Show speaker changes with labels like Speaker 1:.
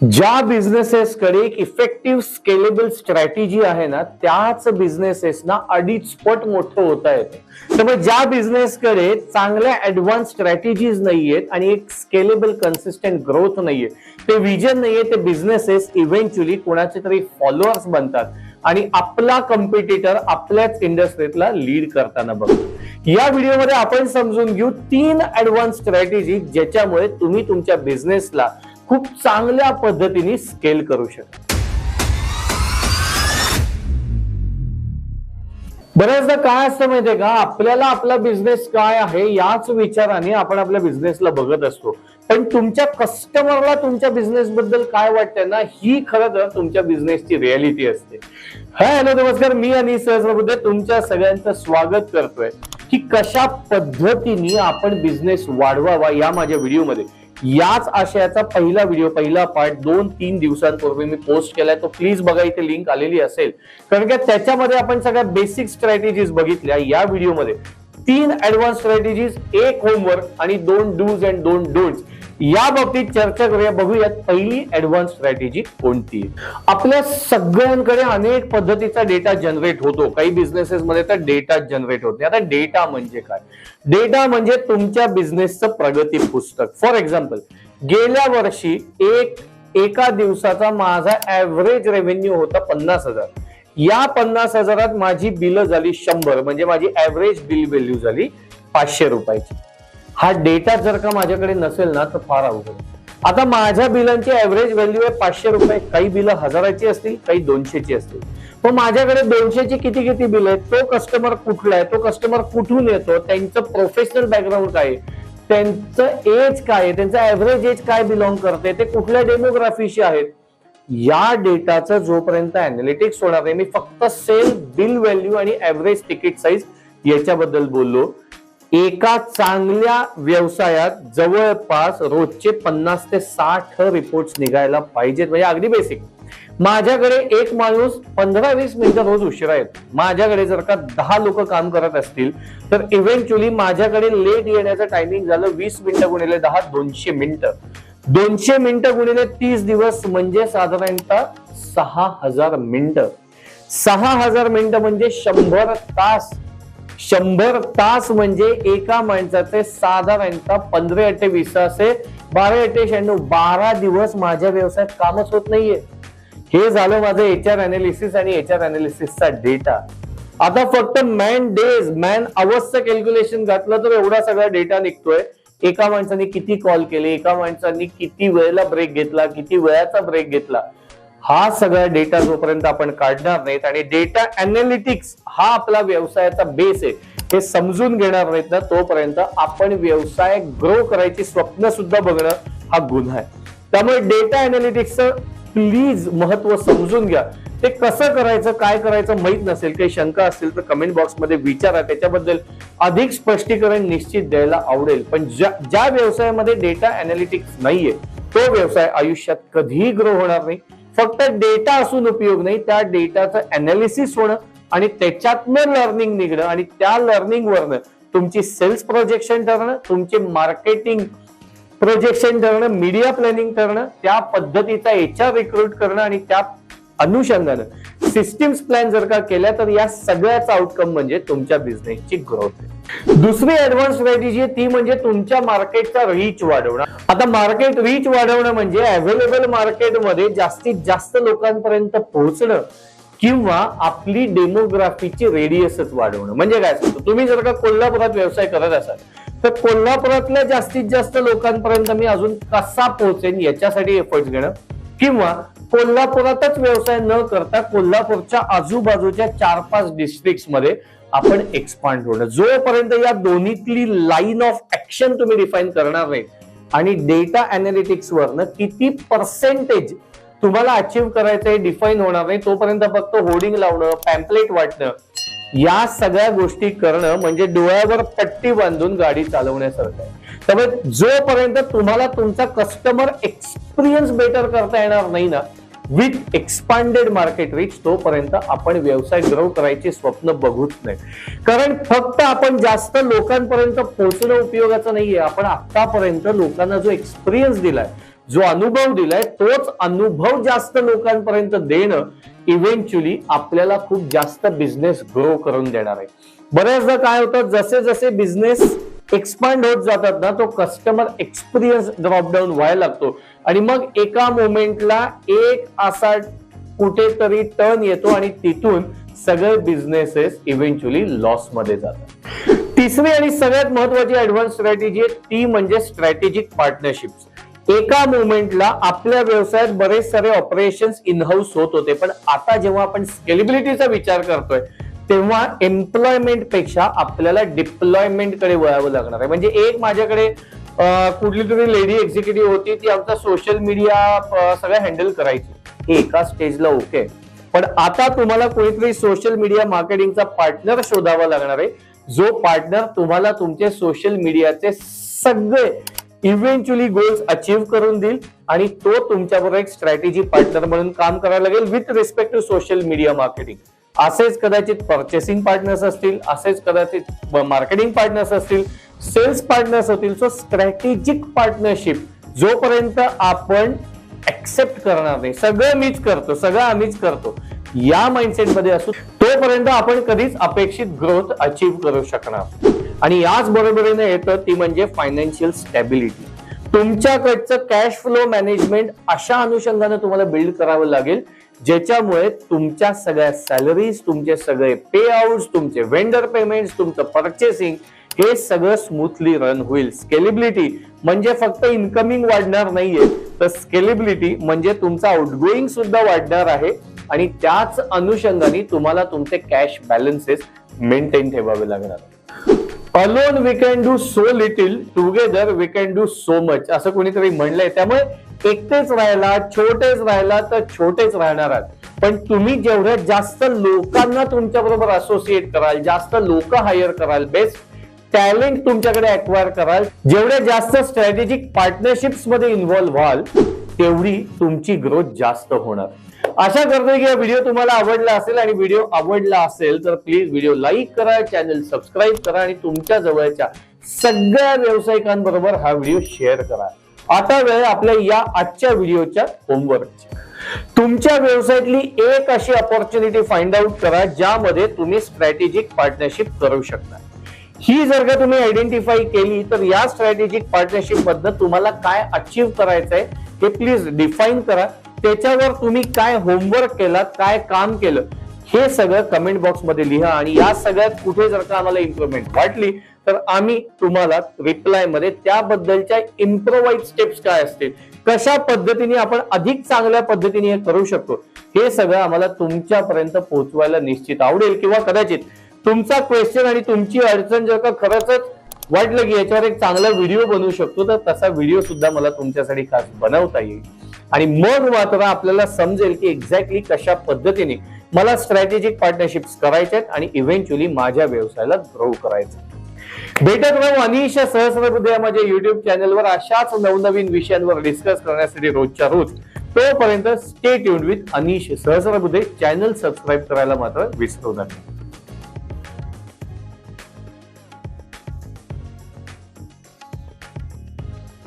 Speaker 1: ज्या बिझनेसेसकडे एक effective scalable strategy आहे ना त्याच बिझनेसेस ना अडीच पट मोठं होता येतं त्यामुळे ज्या बिझनेसकडे चांगल्या ऍडव्हान्स स्ट्रॅटेजीज नाहीयेत आणि एक स्केलेबल कन्सिस्टंट ग्रोथ नाहीये ते विजन नाहीये ते बिझनेसेस इव्हेंच्युअली कोणाचे तरी फॉलोअर्स बनतात. आणि आपला कम्पिटिटर आपल्याच इंडस्ट्रीतला लीड करताना बघतो. या व्हिडिओमध्ये आपण समजून घेऊ तीन ऍडव्हान्स स्ट्रॅटेजी ज्याच्यामुळे तुम्ही तुमच्या बिझनेसला खूप चांगल्या पद्धतीने स्केल करू शकता. बऱ्याचदा काय असतं माहितीये का? आपल्याला आपला बिझनेस काय आहे याच विचाराने आपण आपल्या बिझनेसला बघत असतो. पण तुमच्या कस्टमरला तुमच्या बिझनेस बद्दल काय वाटतंय ना ही खरं तर तुमच्या बिझनेसची रियालिटी असते. हाय हॅलो नमस्कार. मी आणि सहस्रबुद्ध. तुमच्या सगळ्यांचं स्वागत करतोय. की कशा पद्धतीने आपण बिझनेस वाढवावा या माझ्या व्हिडिओमध्ये याच आशयाचा पहिला व्हिडिओ पहिला पार्ट दोन तीन दिवसांपूर्वी मी पोस्ट केलाय. तो प्लीज बघा इथे लिंक आलेली असेल. कारण की त्याच्यामध्ये आपण सगळ्या बेसिक स्ट्रॅटेजीज बघितल्या. या व्हिडिओमध्ये तीन ऍडव्हान्स स्ट्रॅटेजीज एक होमवर्क आणि दोन डूज अँड दोन डोंट्स या बाबतीत चर्चा करूया. बघूयात पहिली ऍडव्हान्स स्ट्रॅटेजी कोणती? आपल्या सगळ्यांकडे अनेक पद्धतीचा डेटा जनरेट होतो. काही बिझनेसेसमध्ये तर डेटा जनरेट होते आता डेटा म्हणजे काय? डेटा म्हणजे तुमच्या बिझनेसचं प्रगती पुस्तक. फॉर एक्झाम्पल गेल्या वर्षी एक एका दिवसाचा माझा ऍव्हरेज रेव्हेन्यू होता पन्नास हजार. या पन्नास हजारात माझी बिलं झाली शंभर. म्हणजे माझी ऍव्हरेज बिल व्हॅल्यू झाली पाचशे रुपयाची. हा डेटा जर का माझ्याकडे नसेल ना तर फार अवघड. आता माझ्या बिलांची ऍव्हरेज व्हॅल्यू आहे पाचशे रुपये. काही बिलं हजाराची असतील काही दोनशेची असतील. पण माझ्याकडे दोनशेची किती किती बिल आहेत? तो कस्टमर कुठला आहे? तो कस्टमर कुठून येतो? त्यांचं प्रोफेशनल बॅकग्राऊंड काय त्यांचं एज काय आहे? त्यांचं ऍव्हरेज एज काय बिलॉंग करते? ते कुठल्या डेमोग्राफीशी आहेत? या डेटाचं जोपर्यंत अनालिटिक्स होणार नाही मी फक्त सेल बिल व्हॅल्यू आणि ऍव्हरेज तिकीट साईज याच्याबद्दल बोललो. एका चांगल्या व्यवसायात जवळपास रोजचे पन्नास ते साठ रिपोर्ट्स निघायला पाहिजेत. म्हणजे अगदी बेसिक माझ्याकडे एक माणूस पंधरा वीस मिनिटं रोज उशिरा येतो. माझ्याकडे जर का दहा लोक काम करत असतील तर इव्हेंच्युअली माझ्याकडे लेट येण्याचं टायमिंग झालं वीस मिनिटं गुणिले दहा दोनशे मिनिटं. दोनशे मिनिटं गुणिले तीस दिवस म्हणजे साधारणतः सहा हजार मिनिटं. सहा हजार मिनिटं म्हणजे शंभर तास शंभर तास म्हणजे एका माणसाचे साधारणतः पंधरा अठ्ठे वीस असे बारा अठ्ठे शहाण्णव बारा दिवस माझ्या व्यवसायात कामच होत नाहीये. हे झालं माझं एच आर अनालिसिस आणि एच आर अनालिसिसचा डेटा आता फक्त मॅन डेज मॅन अवर्सचं कॅल्क्युलेशन घातलं तर एवढा सगळा डेटा निघतोय. एका माणसाने किती कॉल केले एका माणसाने किती वेळेला ब्रेक घेतला किती वेळाचा ब्रेक घेतला. हा सगळा डेटा जोपर्यंत आपण काढणार नाहीत आणि डेटा अनालिटिक्स हा आपला व्यवसायाचा बेस आहे हे समजून घेणार नाहीत ना तोपर्यंत आपण व्यवसाय ग्रो करायची स्वप्न सुद्धा बघणं हा गुन्हा आहे. त्यामुळे डेटा अनालिटिक्सचं प्लीज महत्त्व समजून घ्या. ते कसं करायचं काय करायचं माहीत नसेल काही शंका असतील तर कमेंट बॉक्समध्ये विचारा. त्याच्याबद्दल अधिक स्पष्टीकरण निश्चित द्यायला आवडेल. पण ज्या ज्या व्यवसायामध्ये डेटा अनालिटिक्स नाहीये तो व्यवसाय आयुष्यात कधीही ग्रो होणार नाही. फक्त डेटा असून उपयोग नाही त्या डेटाचं अनालिसिस होणं आणि त्याच्यातनं लर्निंग निघणं आणि त्या लर्निंगवरनं तुमची सेल्स प्रोजेक्शन ठरणं तुमचे मार्केटिंग प्रोजेक्शन ठरणं मीडिया प्लॅनिंग ठरणं त्या पद्धतीचा एच रिक्रूट करणं आणि त्या अनुषंगानं सिस्टीम्स प्लॅन जर का केल्या तर या सगळ्याचा आउटकम म्हणजे तुमच्या बिझनेसची ग्रोथ आहे दुसरी ऍडव्हान्स स्ट्रॅटेजी आहे ती म्हणजे तुमच्या मार्केटचा रीच वाढवणं. आता मार्केट रीच वाढवणं म्हणजे अवेलेबल मार्केटमध्ये जास्तीत जास्त लोकांपर्यंत पोहोचणं किंवा आपली डेमोग्राफीची रेडियसच वाढवणं. म्हणजे काय असतं? तुम्ही जर का कोल्हापुरात व्यवसाय करत असाल तर कोल्हापुरातल्या जास्तीत जास्त लोकांपर्यंत मी अजून कसा पोहोचेन याच्यासाठी एफर्ट्स घेणं किंवा कोल्हापुरातच व्यवसाय न करता कोल्हापूरच्या आजूबाजूच्या चार पाच डिस्ट्रिक्टमध्ये आपण एक्सपांड होणं जोपर्यंत या दोन्हीतली लाईन ऑफ ऍक्शन तुम्ही डिफाईन करणार नाही आणि डेटा अनालिटिक्स वरनं किती पर्सेंटेज तुम्हाला अचीव्ह करायचं हे डिफाईन होणार नाही तोपर्यंत फक्त होर्डिंग लावणं पॅम्पलेट वाटणं या सगळ्या गोष्टी करणं म्हणजे डोळ्यावर पट्टी बांधून गाडी चालवण्यासारखं आहे. त्यामुळे जोपर्यंत तुम्हाला तुमचा कस्टमर एक्सपिरियन्स बेटर करता येणार नाही ना विथ एक्सपांडेड मार्केट रिच तोपर्यंत आपण व्यवसाय ग्रो करायची स्वप्न बघूच नाही. कारण फक्त आपण जास्त लोकांपर्यंत पोहोचणं उपयोगाचं नाहीये. आपण आतापर्यंत लोकांना जो एक्सपिरियन्स दिलाय जो अनुभव दिलाय तोच अनुभव जास्त लोकांपर्यंत देणं इव्हेंच्युअली आपल्याला खूप जास्त बिझनेस ग्रो करून देणार आहे. बऱ्याचदा काय होतं जसे जसे बिझनेस एक्सपांड होत जातात ना तो कस्टमर एक्सपिरियन्स ड्रॉपडाऊन व्हायला लागतो. आणि मग एका मोमेंटला एक असा कुठेतरी टर्न येतो आणि तिथून सगळे बिझनेसेस इव्हेंच्युअली लॉसमध्ये जातात. तिसरी आणि सगळ्यात महत्वाची ऍडव्हान्स स्ट्रॅटेजी आहे ती म्हणजे स्ट्रॅटेजिक पार्टनरशिप एका मोमेंटला आपल्या व्यवसायात बरेच सारे ऑपरेशन्स इनहाऊस होत होते पण आता जेव्हा आपण स्केलेबिलिटीचा विचार करतोय तेव्हा एम्प्लॉयमेंटपेक्षा आपल्याला डिप्लॉयमेंटकडे वळावं लागणार आहे. म्हणजे एक माझ्याकडे कुठली तरी लेडी एक्झिक्युटिव्ह होती ती आमचा सोशल मीडिया सगळं हँडल करायची. हे एका स्टेजला ओके पण आता तुम्हाला कोणीतरी सोशल मीडिया मार्केटिंगचा पार्टनर शोधावा लागणार आहे. जो पार्टनर तुम्हाला तुमचे सोशल मीडियाचे सगळे इव्हेंच्युअली गोल्स अचीव्ह करून देईल आणि तो तुमच्याबरोबर एक स्ट्रॅटेजी पार्टनर म्हणून काम करायला लागेल with respect to social media marketing असेच कदाचित पर्चेसिंग पार्टनर्स असतील असेच कदाचित मार्केटिंग पार्टनर्स असतील सेल्स पार्टनर्स होतील सो स्ट्रॅटेजिक पार्टनरशिप जोपर्यंत आपण ऍक्सेप्ट करणार नाही सगळं मीच करतो सगळं आम्हीच करतो या माइंडसेटमध्ये असू तोपर्यंत आपण कधीच अपेक्षित ग्रोथ अचीव्ह करू शकणार आणि याच बरोबरीने येतं ती म्हणजे फायनान्शियल स्टॅबिलिटी तुमच्याकडचं कॅश फ्लो मॅनेजमेंट अशा अनुषंगाने तुम्हाला बिल्ड करावं लागेल ज्याच्यामुळे तुमच्या सगळ्या सॅलरीज तुमचे सगळे पे आउट तुमचे वेंडर पेमेंट तुमचं परचेसिंग हे सगळं स्मूथली रन होईल. स्केलेबिलिटी म्हणजे फक्त इन्कमिंग वाढणार नाहीये. तर स्केलेबिलिटी म्हणजे तुमचा आउटगोईंग सुद्धा वाढणार आहे आणि त्याच अनुषंगाने तुम्हाला तुमचे कॅश बॅलन्सेस मेंटेन ठेवावे लागणार. Alone we can do so little together we can do so much असं कोणीतरी म्हणलंय. त्यामुळे एकटेच राहिला छोटेच राहिला तर छोटेच राहणार आहात. पण तुम्ही जेवढ्या जास्त लोकांना तुमच्या बरोबर असोसिएट कराल जास्त लोक हायर कराल बेस्ट टॅलेंट तुमच्याकडे अक्वायर कराल. जेवढ्या जास्त स्ट्रॅटेजिक पार्टनरशिप्समध्ये इन्व्हॉल्व्ह व्हाल तेवढी तुमची ग्रोथ जास्त होणार. आशा करतो की हा व्हिडिओ तुम्हाला आवडला असेल आणि व्हिडिओ आवडला असेल तर प्लीज व्हिडिओ लाईक करा चॅनल सबस्क्राईब करा आणि तुमच्या जवळच्या सगळ्या व्यावसायिकांबरोबर हा व्हिडिओ शेअर करा. आता वेळ आपल्या या आजच्या व्हिडिओच्या होमवर्कची तुमच्या व्यवसायातली एक अशी अपॉर्च्युनिटी फाइंड आउट करा ज्यामध्ये तुम्ही स्ट्रॅटेजिक पार्टनरशिप करू शकता. ही जर का तुम्ही आयडेंटिफाय केली तर या स्ट्रॅटेजिक पार्टनरशिप मधनं तुम्हाला काय अचीव्ह करायचंय हे प्लीज डिफाईन करा. त्याच्यावर तुम्ही काय होमवर्क केला काय काम केलं हे सगळं कमेंट बॉक्समध्ये लिहा आणि या सगळ्यात कुठे जर का आम्हाला इम्प्रुव्हमेंट वाटली तर आम्ही तुम्हाला रिप्लायमध्ये त्याबद्दलच्या इम्प्रोवाइज स्टेप्स काय असतील कशा पद्धतीने आपण अधिक चांगल्या पद्धतीने हे करू शकतो हे सगळं आम्हाला तुमच्यापर्यंत पोहोचवायला निश्चित आवडेल किंवा कदाचित तुमचा क्वेश्चन आणि तुमची अडचण जर का खरंच वाटलं की याच्यावर एक चांगला व्हिडिओ बनवू शकतो तर तसा व्हिडिओ सुद्धा मला तुमच्यासाठी खास बनवता येईल. आणि मग मात्र आपल्याला समजेल की एक्झॅक्टली कशा पद्धतीने मला स्ट्रॅटेजिक पार्टनरशिप्स करायच्यात आणि इव्हेंच्युअली माझ्या व्यवसायाला ग्रो करायचं. भेटत राहू अनिशा सहस्रबुद्ध या माझ्या युट्यूब चॅनलवर अशाच नवनवीन विषयांवर डिस्कस करण्यासाठी रोजच्या रोज. तोपर्यंत stay tune with Anish Sahasrabuddhe. Channel subscribe करायला मात्र विसरू नका.